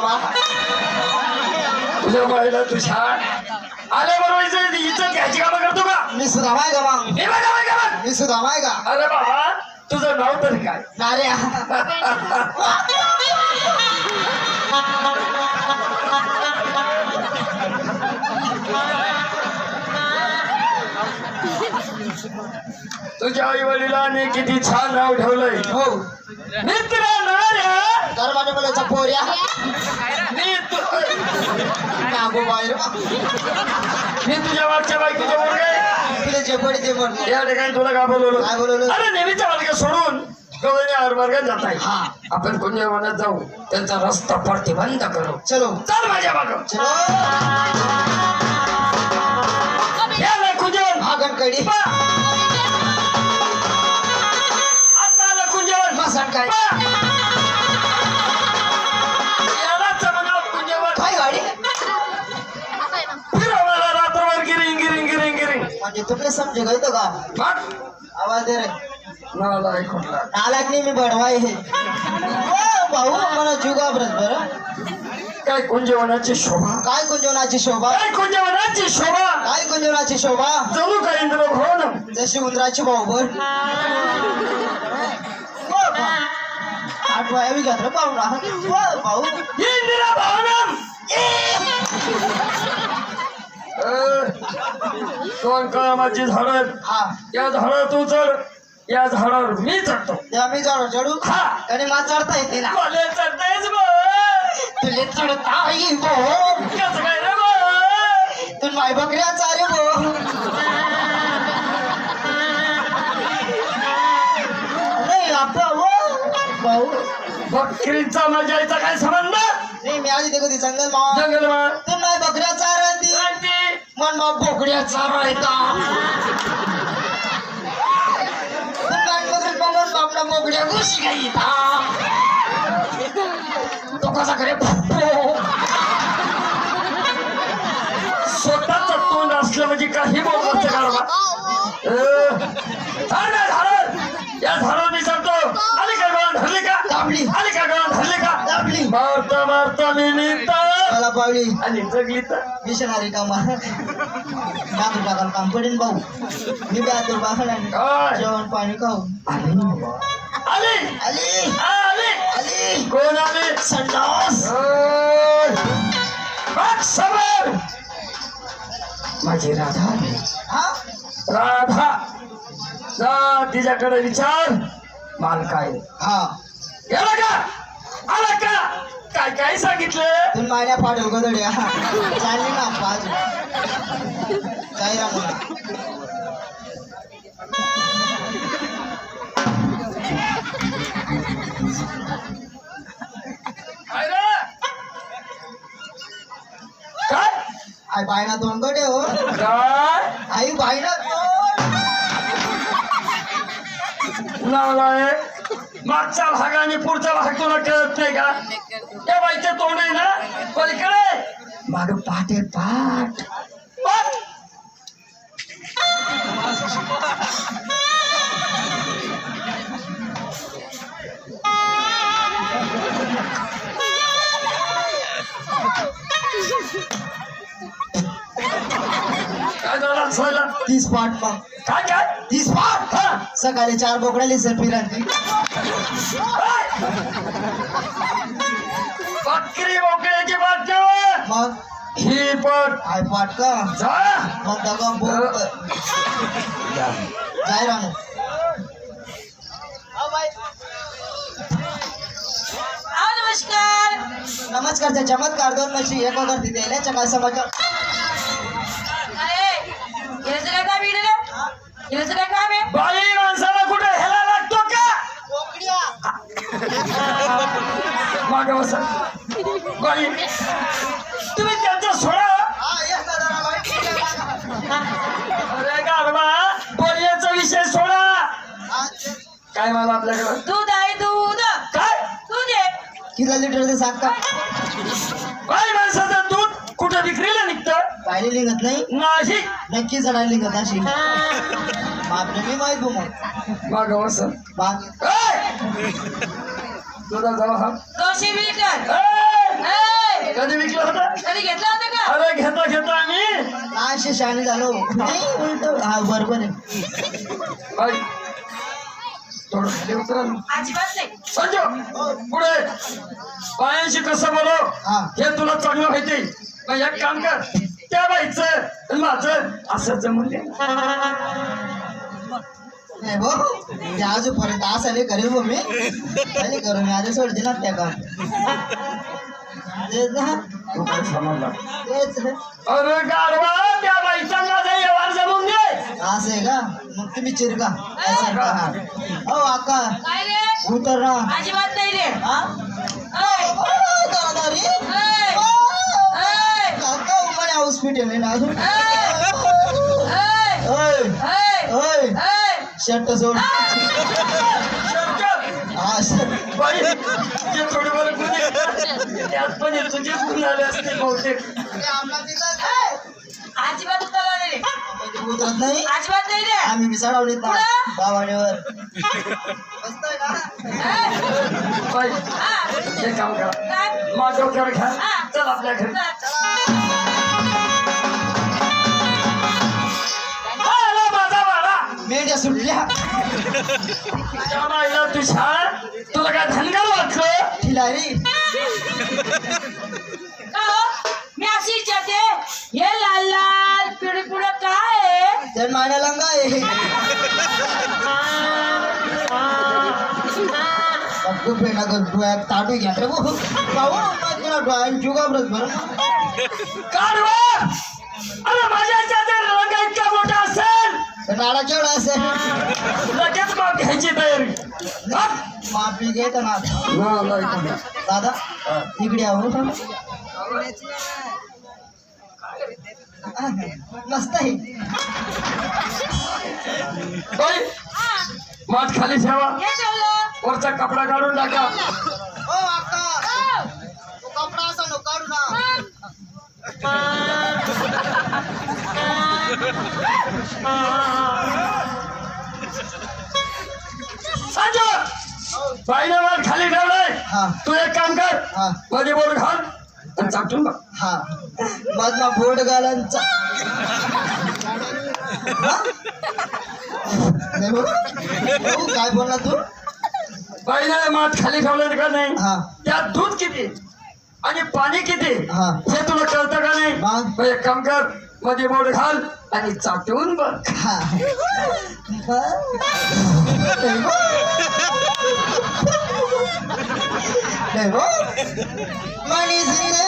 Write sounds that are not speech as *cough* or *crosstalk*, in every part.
बाबा. तुझ्या बाईला तू छान आल्या बरोबर इज्जत इज्जत घ्यायची कामं करतो का? मी सुधामाय का मग? हे बघा बघा बघ. मी सुधामाय का? अरे बाबा तुझं नाव तरी काय? नारे तुझ्या आई वडिलांनी किती छान नाव ठेवलंय. हो. मित्र नाऱ्या तर माझ्या मुलाचा पोऱ्या नागो बाहेर मी तुझ्या मागच्या बायकोच्या मुलगा तुला जे पडे ते या ठिकाणी तुला का बोलवलं? काय बोलवलं? अरे नेहमीच्या मार्ग सोडून जात आहे. हा. आपण कोणत्या वनात जाऊ. त्यांचा रस्ता पडते बंद करू. चलो. चल माझ्या माग. चलो. या कडी आता तुला समजे गई तो का? आवाज दे रे. नालाक नाही मी बडवाय हे. भाऊ मला जीव घाबरत बरं. काय कुंजवनाची शोभा? काय गुंजवनाची शोभा? काय कुंजवनाची शोभा? काय गुंजवनाची शोभा? जणू काय इंद्र भवन जशी उंदराची भाऊबर आठवाया बी घातलं राहा भाऊ. इंदिरा भवनम दोन कळमाची झाड. हा. या तू चढ. या झाडावर मी चढतो. तेव्हा मी चढ चढू? हा. आणि मा चढता येते ना. मला चढतायच बघ तुले चढता येईल भो कसं काय रे बघ तू माय बकऱ्या चारे भो नाही आपा हो भाऊ. बकरीचा काय संबंध? नाही मी आधी ते कधी जंगल मा जंगल तू माय बकऱ्या चारती मन मग बोकड्या चारायता तू बापला बोकड्या घुशी कसा करे स्वतःच तोंड असलं म्हणजे काही कारभार झाड झाड या झाडावर मी चढतो आली का गळा धरली का? आली का गळा धरली का? मारता मारता मी निघता. मला पावली. आणि जगली तर. मिशनरी कामा. टाकून टाकाल काम. पडेल भाऊ. मी बी आतूर बाहेर काय? जेवण पाणी खाऊ. आली आली आली आली कोण आली? संडास! ओय! बघ समोर माझी राधा. हा? राधा! जा तिच्याकडे विचार. माल काय हा. गेला का? आला का? काय काय सांगितलं? तुम्ही मायण्या पाडव गदड्या चालली ना काय रे? काय? आई बायना दोन गडे हो. काय? आई बायना दोन नालाय मागचा भाग आणि पुढचा भाग तुला कळत नाही का? त्या बाईचे तोंड आहे ना? पलीकडे. माग पाठ आहे पाठ. हसायला? तीस पाठ मग काय काय? तीस पाठ हा. सकाळी चार बोकड्याली सर फिरांची बकरी बोकड्याची बातम्या मग? ही पण आई पाठ का? जा. मग दगा बोक जाय नमस्कार. नमस्कार चमत्कार दोन म्हशी एक वगैरे तिथे येण्याच्या काय मला आपल्याकडं? दूध आहे दूध. काय? दूध आहे. किती लिटर ते सांग का? बाई माणसाचं दूध कुठं विक्रीला निघतं? पाहिले लिंगत नाही? नाही नक्की जणायला लिंगत अशी बापरे मी माहीत बो मग बाप ए! तुझा जवळ हा. दोनशे लिटर. ए! ए, कधी विकलं होतं? कधी घेतला होता का? अरे घेता घेता आम्ही. असे शाणे झालो. नाही उलट. हा बरोबर आहे. थोडं खाली उतरा ना. अजिबात नाही. संजू पुढे. बायांशी कसं बोलो? हा. हे तुला चांगलं माहिती. मग एक काम कर. त्या बाईचं माझं असं जमून दे. नाही भाऊ ते आजूपर्यंत असं नाही करेल भाऊ मी. नाही करू मी आधी सोड दिला त्या काम. *laughs* तेच ना. तू काय समजला तेच अरे गाडवा असं आहे का? मग तुम्ही चिरका सांगता हा हो अक्का काय रे? उतर ना अजिबात नाही रे. हा? ओ, ओ, ऐ, काका उमाने हॉस्पिटल आहे ना अजून. शर्ट सोड हा शर्ट. बाई जे थोडी बरं गुन्हे त्यात पण हे तुझे गुण आले असते बहुतेक. अजिबात रे उतरत नाही. अजिबात नाही रे. आम्ही बी चढवलीत ना कुठं? बावाडीवर ऐ, बाई काम करा काय? माझ्या डोक्यावर घ्या हा. चल आपल्या घरी. आला माझा वाडा. मेंढ्या सुटल्या. तुझ्या तुला काय धनगर वाटलं? ठिलारी का हो? मी अशी विचारते हे लाल लाल आहे. त्या माण्या लंगा आहे पेना ताटू घ्या. रे भाऊ भाऊ डोळ्यात जुगाबरच बरं अरे माझ्या चादर रंग इतका मोठा असेल. तर नाडा केवढा असेल? लगेच माप घ्यायची तयारी. हट. माफी घेत ना. ना, नाही तुम्ही. दादा इकडे आहो मस्त आहे. माठ खाली ठेवा. हे वरचा कपडा काढून टाका. ओ अक्का हो. तो कपडा असा नो काढू ना. संजू बाईने माठ खाली ठेवलाय. हा. तू एक काम कर. हा. मध्ये बोर्ड घाल. आणि चाटून हा. मधला बोट घालांचा नाही भाऊ भाऊ, काय बोलला तू? बाईने माठ खाली ठेवलं का नाही? हा. त्यात दूध किती? आणि पाणी किती? हा. हे तुला कळतं का नाही? मग? मग एक काम कर मध्ये बोर्ड घाल आणि चाटून बघ. हा. नाही. नाही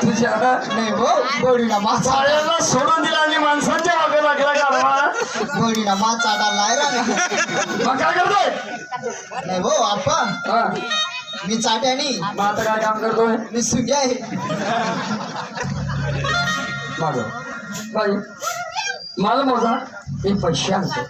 तुझ्या साळ्याला सोडून दिला आणि माणसांच्या मागे लागला गाडवा गोडीला माचा डालाय ना मग काय करतोय? नाही भाऊ आप्पा. हा, मी चाट्यानी. आता काय काम करतोय? मी सुग्या आहे. बाई मला मोजा. मी पैसे आणतो.